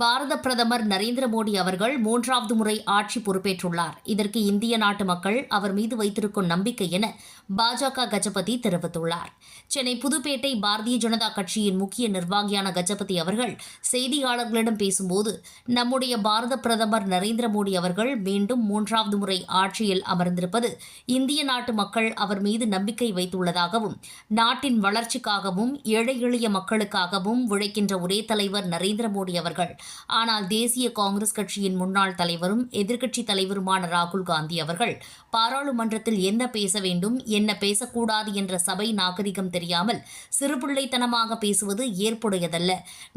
பாரத பிரதமர் நரேந்திர மோடி அவர்கள் மூன்றாவது முறை ஆட்சி பொறுப்பேற்றுள்ளார். இதற்கு இந்திய நாட்டு மக்கள் அவர் மீது வைத்திருக்கும் நம்பிக்கை என பாஜக கஜபதி தெரிவித்துள்ளார். சென்னை புதுப்பேட்டை பாரதிய ஜனதா கட்சியின் முக்கிய நிர்வாகியான கஜபதி அவர்கள் செய்தியாளர்களிடம் பேசும்போது நம்முடைய பாரத பிரதமர் நரேந்திர மோடி அவர்கள் மீண்டும் மூன்றாவது முறை ஆட்சியில் அமர்ந்திருப்பது இந்திய நாட்டு மக்கள் அவர் மீது நம்பிக்கை வைத்துள்ளதாகவும் நாட்டின் வளர்ச்சிக்காகவும் ஏழை எளிய மக்களுக்காகவும் உழைக்கின்ற ஒரே தலைவர் நரேந்திர மோடி அவர்கள். ஆனால் தேசிய காங்கிரஸ் கட்சியின் முன்னாள் தலைவரும் எதிர்க்கட்சி தலைவருமான ராகுல் காந்தி அவர்கள் பாராளுமன்றத்தில் என்ன பேச வேண்டும் என்ன பேசக்கூடாது என்ற சபை நாகரிகம் தெரியாமல் சிறுபிள்ளைத்தனமாக பேசுவது ஏற்புடையதல்ல.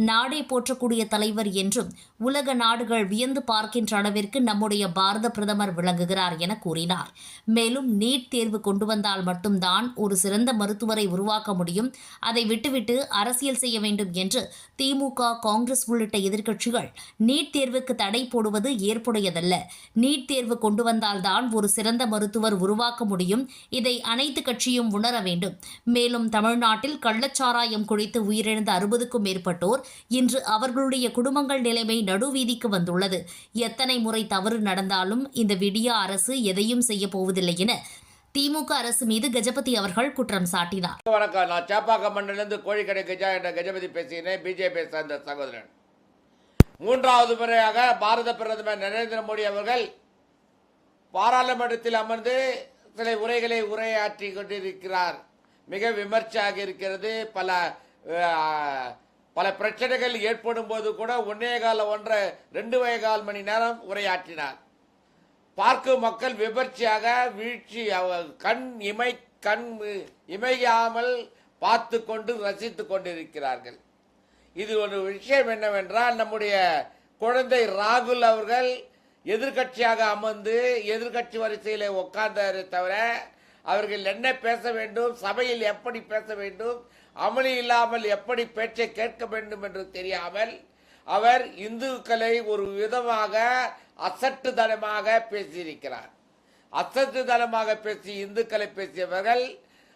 நாடே போற்றக்கூடிய தலைவர் என்றும் உலக நாடுகள் வியந்து பார்க்கின்ற அளவிற்கு நம்முடைய பாரத பிரதமர் விளங்குகிறார் என கூறினார். மேலும் நீட் தேர்வு கொண்டு வந்தால் மட்டும்தான் ஒரு சிறந்த மருத்துவரை உருவாக்க முடியும். அதை விட்டுவிட்டு அரசியல் செய்ய வேண்டும் என்று திமுக காங்கிரஸ் உள்ளிட்ட கட்சிகள். நீட் தேர்வுக்கு தடை போடுவது ஏற்புடையதல்ல. நீட் தேர்வு கொண்டு வந்தால்தான் ஒரு சிறந்த மருத்துவர் உருவாக்க முடியும். இதை அனைத்து கட்சியும் உணர வேண்டும். மேலும் தமிழ்நாட்டில் கள்ளச்சாராயம் குடித்து உயிரிழந்த அறுபதுக்கும் மேற்பட்டோர் இன்று அவர்களுடைய குடும்பங்கள் நிலைமை நடுவீதிக்கு வந்துள்ளது. எத்தனை முறை தவறு நடந்தாலும் இந்த விடிய அரசு எதையும் செய்ய போவதில்லை என திமுக அரசு மீது கஜபதி அவர்கள் குற்றம் சாட்டினார். வணக்கம். நான் சேப்பாக்கம் மண்ணிலிருந்து கோழிக்கடை கஜா என்ற கஜபதி பேசுகிறேன் பிஜேபி சார்ந்த சகோதரன். மூன்றாவது முறையாக பாரத பிரதமர் நரேந்திர மோடி அவர்கள் பாராளுமன்றத்தில் அமர்ந்து சில உரைகளை உரையாற்றி கொண்டிருக்கிறார். மிக விமர்சையாக இருக்கிறது. பல பல பிரச்சனைகள் ஏற்படும் போது கூட ஒன்னே கால ஒன்றை ரெண்டு கால் மணி நேரம் உரையாற்றினார். பார்க்கும் மக்கள் விமர்சையாக வீழ்ச்சி அவ- கண் இமை கண் இமையாமல் பார்த்து கொண்டு ரசித்து கொண்டிருக்கிறார்கள். இது ஒரு விஷயம் என்னவென்றால் நம்முடைய குழந்தை ராகுல் அவர்கள் எதிர்க்கட்சியாக அமர்ந்து எதிர்க்கட்சி வரிசையில் உட்கார்ந்தாரே தவிர அவர்கள் என்ன பேச வேண்டும் சபையில் எப்படி பேச வேண்டும் அமளி இல்லாமல் எப்படி பேச்சை கேட்க வேண்டும் என்று தெரியாமல் அவர் இந்துக்களை ஒரு விதமாக அசட்டு தனமாக பேசியிருக்கிறார். அசட்டு தனமாக பேசி இந்துக்களை பேசியவர்கள்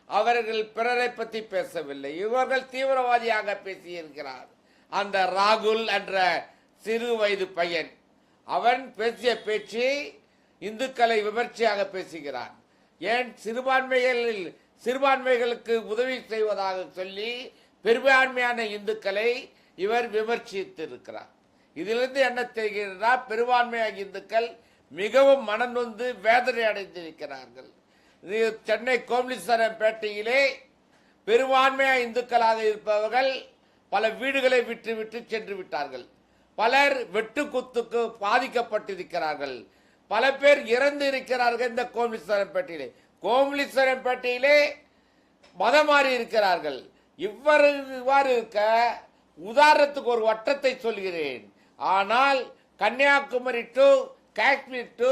அவர்கள் பிறரை பற்றி பேசவில்லை. இவர்கள் தீவிரவாதியாக பேசியிருக்கிறார் அந்த ராகுல் என்ற சிறு வயது பையன் அவன் பேசிய பேச்சு இந்துக்களை விமர்சையாக பேசுகிறான். ஏன்? சிறுபான்மைகளில் சிறுபான்மைகளுக்கு உதவி செய்வதாக சொல்லி பெரும்பான்மையான இந்துக்களை இவர் விமர்சித்திருக்கிறார். இதிலிருந்து என்ன தெரிகிறதா? பெரும்பான்மையான இந்துக்கள் மிகவும் மனம் வேதனை அடைந்திருக்கிறார்கள். சென்னை கோமலீஸ்வரம் பேட்டையிலே பெரும்பான்மையாக இந்துக்களாக இருப்பவர்கள் பல வீடுகளை விட்டு விட்டு சென்று விட்டார்கள். பலர் வெட்டுக்குத்துக்கு பாதிக்கப்பட்டிருக்கிறார்கள். பல பேர் இறந்து இருக்கிறார்கள் இந்த கோமலீஸ்வரம் பேட்டையிலே. கோமலீஸ்வரம் பேட்டையிலே மதம் மாறி இருக்கிறார்கள். இவ்வாறு இவ்வாறு இருக்க உதாரணத்துக்கு ஒரு வட்டத்தை சொல்கிறேன். ஆனால் கன்னியாகுமரி டு காஷ்மீர் டு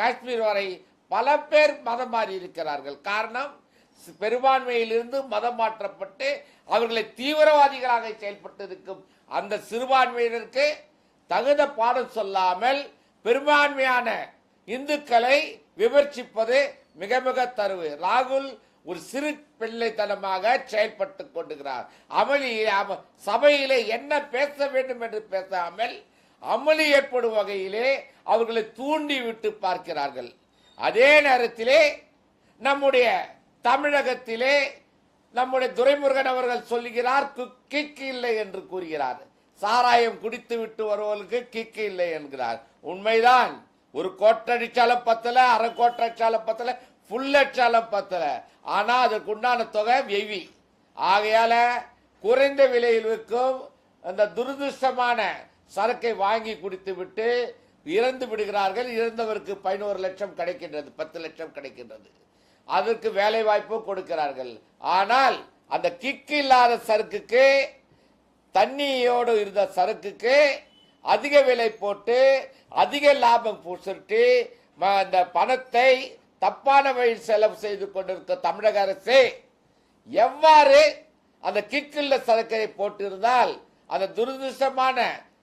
காஷ்மீர் வரை பல பேர் மதம் மாறி இருக்கிறார்கள். காரணம் பெரும்பான்மையிலிருந்து மதம் மாற்றப்பட்டு அவர்களை தீவிரவாதிகளாக செயல்பட்டு இருக்கும் அந்த சிறுபான்மையினருக்கு தகுந்த பாடம் சொல்லாமல் பெரும்பான்மையான இந்துக்களை விமர்சிப்பது மிக மிக தருவு ராகுல் ஒரு சிறு பிள்ளைத்தனமாக செயல்பட்டு கொண்டுகிறார். அமளி அம- சபையிலே என்ன பேச வேண்டும் என்று பேசாமல் அமளி ஏற்படும் வகையிலே அவர்களை தூண்டி விட்டு பார்க்கிறார்கள். அதே நேரத்திலே நம்முடைய தமிழகத்திலே நம்முடைய துரைமுருகன் அவர்கள் சொல்லுகிறார் கு- கிக்கு இல்லை என்று கூறுகிறார். சாராயம் குடித்து விட்டு வருவர்களுக்கு கிக்கு இல்லை என்கிறார். உண்மைதான். ஒரு கோட்டடிச்சாலும் பத்தல அரை கோட்டடிச்சாலும் பத்தல ஃபுல் பத்தல. ஆனால் அதற்கு உண்டான தொகை வெவி ஆகையால குறைந்த விலையில் விற்கும் அந்த துரதிருஷ்டமான சரக்கை வாங்கி குடித்து விட்டு இறந்து விடுகிறார்கள். இறந்தவருக்கு பதினோரு லட்சம் கிடைக்கின்றது பத்து லட்சம் கிடைக்கின்றது. அதற்கு வேலை வாய்ப்பும் கொடுக்கிறார்கள். ஆனால் அந்த கிக்கு இல்லாத சரக்குக்கு தண்ணியோடு இருந்த சரக்குக்கு அதிக விலை போட்டு அதிக லாபம் பூசிட்டு ம- அந்த பணத்தை தப்பான வழியில் செலவு செய்து கொண்டிருக்க தமிழக அரசு எவ்வாறு அந்த கிக்கில்ல சரக்கை போட்டிருந்தால் அந்த துரதிருஷ்டமான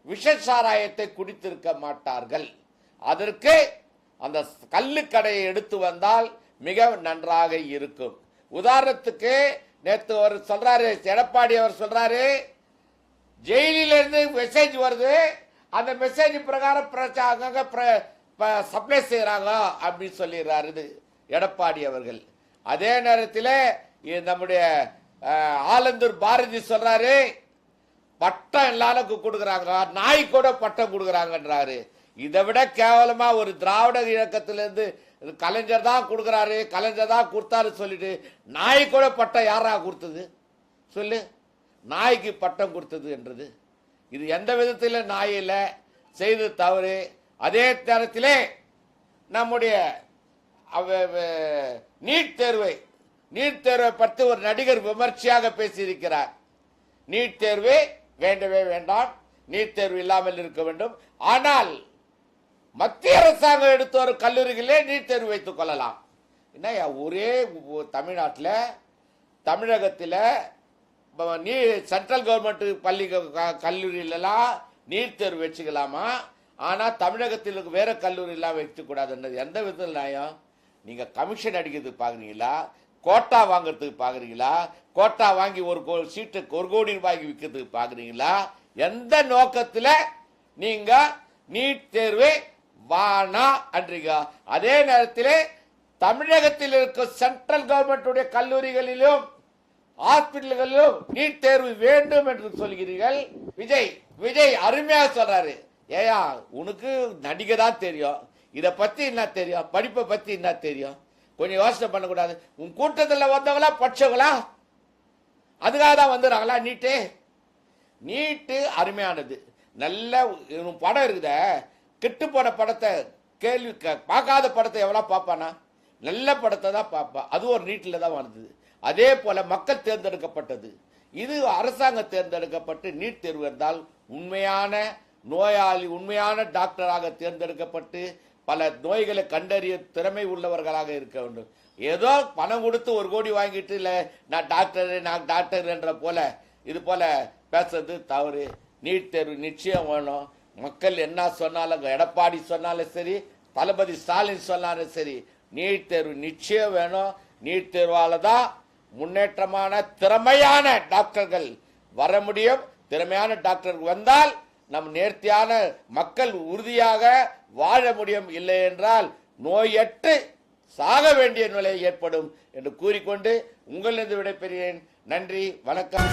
விஷ சாராயத்தை குடித்திருக்க மாட்டார்கள். அதற்கு அந்த கல்லுக்கடையை எடுத்து வந்தால் மிக நன்றாக இருக்கும். உதாரணத்துக்கு நேற்று அவர் சொல்றாரு எடப்பாடி அவர் சொல்றாரு ஜெயிலிலிருந்து மெசேஜ் வருது. அந்த மெசேஜ் பிரகாரம் பிரச்சா அங்கங்க சப்ளை செய்யறாங்க அப்படின்னு சொல்லிடுறாரு இது எடப்பாடி அவர்கள். அதே நேரத்தில் நம்முடைய ஆலந்தூர் பாரதி சொல்றாரு பட்டம் எல்லாருக்கும் கொடுக்குறாங்க. நாய் கூட பட்டம் கொடுக்குறாங்கன்றாரு. இதை விட கேவலமா ஒரு திராவிட இயக்கத்திலிருந்து கலைஞர் தான் கொடுக்குறாரு கலைஞர் தான் கொடுத்தாரு சொல்லிட்டு நாய் கூட பட்டம் யாரா கொடுத்தது? சொல்லு. நாய்க்கு பட்டம் கொடுத்தது என்றது. இது எந்த விதத்தில் நாயில் செய்து தவறு. அதே நேரத்திலே நம்முடைய அவ- நீட் தேர்வை நீட் தேர்வை பற்றி ஒரு நடிகர் விமர்சையாக பேசியிருக்கிறார். நீட் தேர்வு வேண்டவே வேண்டாம். நீட் தேர்வு இல்லாமல் இருக்க வேண்டும். ஆனால் மத்திய அரசாங்கம் எடுத்த ஒரு கல்லூரிகளே நீட் தேர்வு வைத்துக் கொள்ளலாம். ஒரே தமிழ்நாட்டில் தமிழகத்தில் நீ சென்ட்ரல் கவர்மெண்ட் பள்ளி க- கல்லூரியிலலாம் நீட் தேர்வு வச்சுக்கலாமா? ஆனால் தமிழகத்தில் இருக்க வேற கல்லூரியெல்லாம் வைக்கக்கூடாதுன்றது எந்த விதத்தில் நியாயம்? நீங்கள் கமிஷன் அடிக்கிறது பார்க்குறீங்களா கோட்டா வாங்குறதுக்கு பார்க்குறீங்களா கோட்டா வாங்கி ஒரு கோ சீட்டுக்கு ஒரு கோடி ரூபாய்க்கு விற்கிறதுக்கு பார்க்குறீங்களா எந்த நோக்கத்தில் நீங்கள் நீட் தேர்வை வானா அன்றீங்க? அதே நேரத்தில் தமிழகத்தில் இருக்கும் சென்ட்ரல் கவர்மெண்ட்டுடைய கல்லூரிகளிலும் ஹாஸ்பிட்டல்களிலும் நீட் தேர்வு வேண்டும் என்று சொல்கிறீர்கள். விஜய் விஜய் அருமையாக சொல்றாரு. ஏயா உனக்கு நடிகை தான் தெரியும். இதை பற்றி என்ன தெரியும்? படிப்பை பற்றி என்ன தெரியும்? கொஞ்சம் யோசனை பண்ணக்கூடாது. உன் கூட்டத்தில் வந்தவங்களா படிச்சவங்களா அதுக்காக தான் வந்துடுறாங்களா நீட்டு. நீட்டு அருமையானது. நல்ல படம் இருக்குத. கெட்டு போன படத்தை கேள்வி பார்க்காத படத்தை எவ்வளோ பார்ப்பானா? நல்ல படத்தை தான் பார்ப்பான் அது ஒரு நீட்டில் தான் வந்தது. அதே போல் மக்கள் தேர்ந்தெடுக்கப்பட்டது. இது அரசாங்கம் தேர்ந்தெடுக்கப்பட்டு நீட் தேர்வு இருந்தால் உண்மையான நோயாளி உண்மையான டாக்டராக தேர்ந்தெடுக்கப்பட்டு பல நோய்களை கண்டறிய திறமை உள்ளவர்களாக இருக்க வேண்டும். ஏதோ பணம் கொடுத்து ஒரு கோடி வாங்கிட்டு இல்லை நான் டாக்டர் நான் டாக்டர் என்ற போல இது போல பேசுறது தவறு. நீட் தேர்வு நிச்சயம் வேணும். மக்கள் என்ன சொன்னாலும் எடப்பாடி சொன்னாலும் சரி தளபதி ஸ்டாலின் சொன்னாலும் சரி நீட் தேர்வு நிச்சயம் வேணும். நீட் தேர்வால் தான் முன்னேற்றமான திறமையான டாக்டர்கள் வர முடியும். திறமையான டாக்டர்கள் வந்தால் நம் நேர்த்தியான மக்கள் உறுதியாக வாழ முடியும் இல்லை என்றால் நோயற்று சாக வேண்டிய நிலை ஏற்படும் என்று கூறிக்கொண்டு உங்களிலிருந்து விடைபெறுகிறேன். நன்றி வணக்கம்.